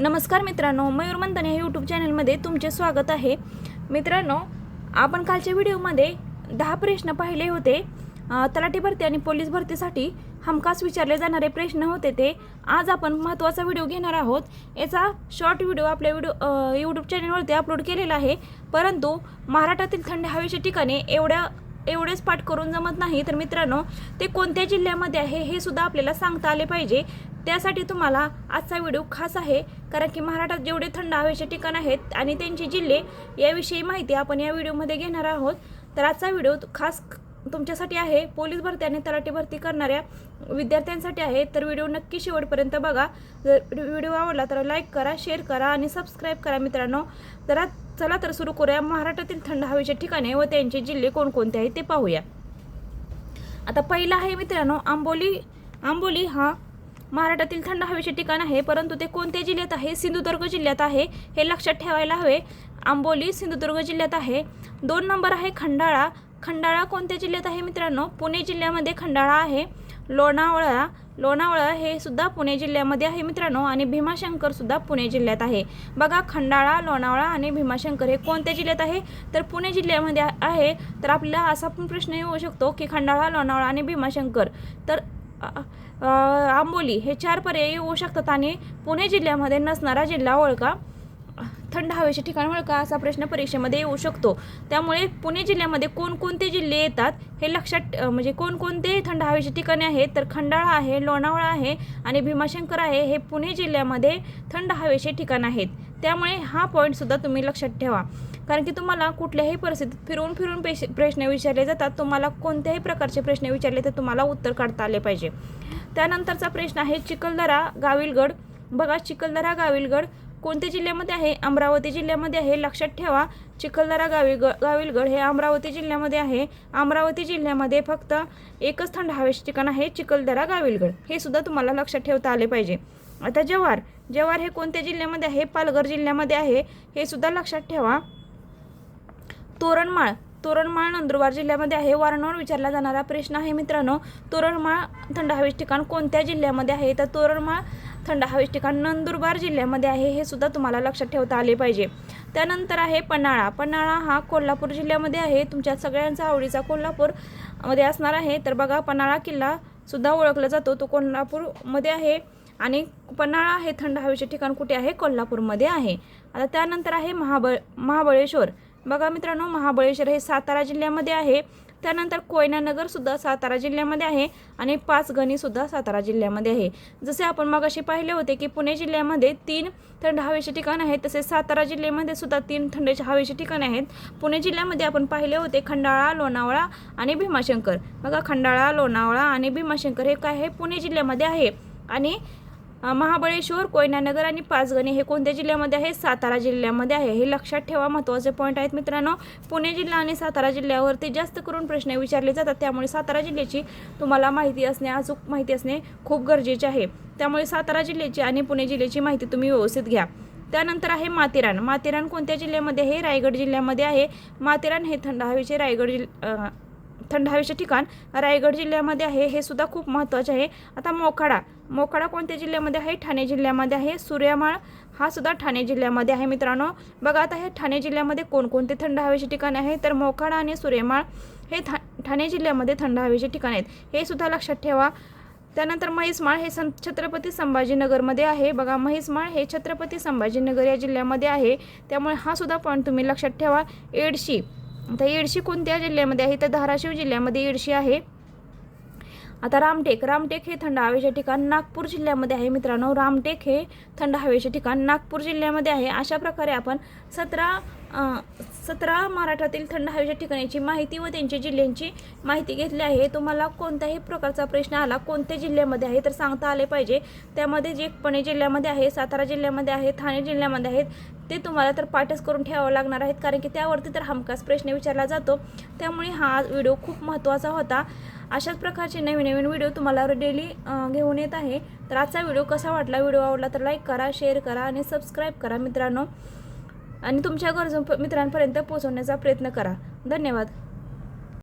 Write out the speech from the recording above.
नमस्कार मित्रांनो मयूरमंथने या यूट्यूब चॅनलमध्ये तुमचे स्वागत आहे. मित्रांनो आपण कालच्या व्हिडिओमध्ये दहा प्रश्न पाहिले होते. तलाठी भरती आणि पोलीस भरतीसाठी हमखास विचारले जाणारे प्रश्न होते ते. आज आपण महत्त्वाचा व्हिडिओ घेणार आहोत. याचा शॉर्ट व्हिडिओ आपल्या व्हिडिओ यूट्यूब चॅनलवरती अपलोड केलेला आहे. परंतु महाराष्ट्रातील थंड हवेच्या ठिकाणी एवढ्या एवढेच पाठ करून जमत नाही. तर मित्रांनो ते कोणत्या जिल्ह्यामध्ये आहे हे सुद्धा आपल्याला सांगता आले पाहिजे. त्यासाठी तुम्हाला आजचा व्हिडिओ खास आहे कारण की महाराष्ट्रात जेवढे थंड हवेचे ठिकाण आहेत आणि त्यांचे जिल्हे याविषयी माहिती आपण या व्हिडिओमध्ये घेणार आहोत. तर आजचा व्हिडिओ खास तुमच्यासाठी आहे पोलीस भरती आणि तलाठी भरती करणाऱ्या विद्यार्थ्यांसाठी आहे. तर व्हिडिओ नक्की शेवटपर्यंत बघा. जर व्हिडिओ आवडला तर लाईक करा शेअर करा आणि सबस्क्राईब करा मित्रांनो. तर चला तर सुरू करूया. महाराष्ट्रातील थंड हवेचे ठिकाणे व त्यांचे जिल्हे कोणकोणते आहेत ते पाहूया. आता पहिला आहे मित्रांनो आंबोली. आंबोली हा महाराष्ट्रातील थंड हवेचे ठिकाण आहे परंतु ते कोणत्या जिल्ह्यात आहे? सिंधुदुर्ग जिल्ह्यात आहे हे लक्षात ठेवायला हवे. आंबोली सिंधुदुर्ग जिल्ह्यात आहे. दोन नंबर आहे खंडाळा. खंडाळा कोणत्या जिल्ह्यात आहे मित्रांनो? पुणे जिल्ह्यामध्ये खंडाळा आहे. लोणावळा. लोणावळा हे सुद्धा पुणे जिल्ह्यामध्ये आहे मित्रांनो आणि भीमाशंकर सुद्धा पुणे जिल्ह्यात आहे. बघा खंडाळा लोणावळा आणि भीमाशंकर हे कोणत्या जिल्ह्यात आहे? तर पुणे जिल्ह्यामध्ये आहे. तर आपल्याला असा पण प्रश्न येऊ शकतो की खंडाळा लोणावळा आणि भीमाशंकर. तर आंबोली हे चार पर्याय होऊ शकतात आणि पुणे जिल्ह्यामध्ये नसणारा जिल्हा ओळखा थंड हवेचे ठिकाण ओळखा असा प्रश्न परीक्षेमध्ये येऊ शकतो. त्यामुळे पुणे जिल्ह्यामध्ये कोणकोणते जिल्हे येतात हे लक्षात म्हणजे कोणकोणते थंड हवेचे ठिकाणे आहेत तर खंडाळा आहे लोणावळा आहे आणि भीमाशंकर आहे हे पुणे जिल्ह्यामध्ये थंड हवेचे ठिकाण आहेत. त्यामुळे हा पॉईंटसुद्धा तुम्ही लक्षात ठेवा. कारण की तुम्हाला कुठल्याही परिस्थितीत फिरून फिरून पेश प्रश्न विचारले जातात. तुम्हाला कोणत्याही प्रकारचे प्रश्न विचारले तर तुम्हाला उत्तर काढता आले पाहिजे. त्यानंतरचा प्रश्न आहे चिखलदरा गाविलगड. बघा चिखलदरा गाविलगड कोणत्या जिल्ह्यामध्ये आहे? अमरावती जिल्ह्यामध्ये आहे. लक्षात ठेवा चिखलदरा गावी गाविलगड हे अमरावती जिल्ह्यामध्ये आहे. अमरावती जिल्ह्यामध्ये फक्त एकच थंड हवेचे ठिकाण आहे चिखलदरा गाविलगड. हे सुद्धा तुम्हाला लक्षात ठेवता आले पाहिजे. आता जव्हार जव्हार हे कोणत्या जिल्ह्यामध्ये आहे? पालघर जिल्ह्यामध्ये आहे. हे सुद्धा लक्षात ठेवा. तोरणमाळ तोरणमाळ नंदुरबार जिल्ह्यामध्ये आहे. वारंवार विचारला जाणारा प्रश्न आहे मित्रांनो. तोरणमाळ थंड हवेचे ठिकाण कोणत्या जिल्ह्यामध्ये आहे? तर तोरणमाळ थंड हवेचे ठिकाण नंदुरबार जिल्ह्यामध्ये आहे हे सुद्धा तुम्हाला लक्षात ठेवता आले पाहिजे. त्यानंतर आहे पन्हाळा. पन्हाळा हा कोल्हापूर जिल्ह्यामध्ये आहे. तुमच्या सगळ्यांचा आवडीचा कोल्हापूरमध्ये असणार आहे. तर बघा पन्हाळा किल्ला सुद्धा ओळखला जातो. तो कोल्हापूरमध्ये आहे. आणि पन्हाळा हे थंड हवेचे ठिकाण कुठे आहे? कोल्हापूरमध्ये आहे. आता त्यानंतर आहे महाबळ महाबळेश्वर. बघा मित्रांनो महाबळेश्वर हे सातारा जिल्ह्यामध्ये आहे. त्यानंतर कोयनानगर सुद्धा सातारा जिल्ह्यामध्ये आहे आणि पाचगणी सुद्धा सातारा जिल्ह्यामध्ये आहे. जसे आपण मगाशी पाहिले होते की पुणे जिल्ह्यामध्ये तीन थंड हवेचे ठिकाण आहेत तसेच सातारा जिल्ह्यामध्ये सुद्धा तीन थंड हवेचे ठिकाणे आहेत. पुणे जिल्ह्यामध्ये आपण पाहिले होते खंडाळा लोणावळा आणि भीमाशंकर. बघा खंडाळा लोणावळा आणि भीमाशंकर हे काय आहे? पुणे जिल्ह्यामध्ये आहे. आणि महाबळेश्वर कोयनानगर आणि पाचगणी हे कोणत्या जिल्ह्यामध्ये आहे? सातारा जिल्ह्यामध्ये आहे. हे लक्षात ठेवा. महत्त्वाचे पॉईंट आहेत मित्रांनो. पुणे जिल्हा आणि सातारा जिल्ह्यावरती जास्त करून प्रश्न विचारले जातात. त्यामुळे सातारा जिल्ह्याची तुम्हाला माहिती असणे अचूक माहिती असणे खूप गरजेचे आहे. त्यामुळे सातारा जिल्ह्याची आणि पुणे जिल्ह्याची माहिती तुम्ही व्यवस्थित घ्या. त्यानंतर आहे माथेरान. माथेरान कोणत्या जिल्ह्यामध्ये आहे? रायगड जिल्ह्यामध्ये आहे. माथेरान हे थंड हवेचे रायगड जिल्हा थंड हवेचे ठिकाण रायगड जिल्ह्यामध्ये आहे. हे सुद्धा खूप महत्त्वाचे आहे. आता मोखाडा मोखाडा कोणत्या जिल्ह्यामध्ये आहे? ठाणे जिल्ह्यामध्ये आहे. सूर्यमाळ हा सुद्धा ठाणे जिल्ह्यामध्ये आहे मित्रांनो. बघा आता हे ठाणे जिल्ह्यामध्ये कोणकोणते थंड हवेचे ठिकाण आहे? तर मोखाडा आणि सूर्यमाळ हे ठा ठाणे जिल्ह्यामध्ये थंड हवेचे ठिकाण आहेत. हे सुद्धा लक्षात ठेवा. त्यानंतर म्हैसमाळ हे सं छत्रपती संभाजीनगरमध्ये आहे. बघा म्हैसमाळ हे छत्रपती संभाजीनगर या जिल्ह्यामध्ये आहे. त्यामुळे हा सुद्धा पॉईंट तुम्ही लक्षात ठेवा. एडशी आता येडशी कोणत्या जिल्ह्यामध्ये आहे? तर धाराशिव जिल्ह्यामध्ये येडशी आहे. आता रामटेक रामटेक हे थंड हवेचे ठिकाण नागपूर जिल्ह्यामध्ये आहे मित्रांनो. रामटेक हे थंड हवेचे ठिकाण नागपूर जिल्ह्यामध्ये आहे. अशा प्रकारे आपण सतरा सतरा महाराष्ट्रातील थंड हवेच्या ठिकाणाची माहिती व त्यांची जिल्ह्यांची माहिती घेतली आहे. तुम्हाला कोणत्याही प्रकारचा प्रश्न आला कोणत्या जिल्ह्यामध्ये आहे तर सांगता आले पाहिजे. त्यामध्ये जे पुणे जिल्ह्यामध्ये आहे सातारा जिल्ह्यामध्ये आहे ठाणे जिल्ह्यामध्ये आहेत ते तुम्हाला तर पाठच करून ठेवावं लागणार आहेत. कारण की त्यावरती तर हमखास प्रश्न विचारला जातो. त्यामुळे हा व्हिडिओ खूप महत्त्वाचा होता. अशाच प्रकारचे नवीन नवीन व्हिडिओ तुम्हाला डेली घेऊन येत आहे. तर आजचा व्हिडिओ कसा वाटला व्हिडिओ आवडला तर लाईक करा शेअर करा आणि सबस्क्राईब करा मित्रांनो. आणि तुमच्या गरजू मित्रांपर्यंत पोहोचवण्याचा प्रयत्न करा. धन्यवाद.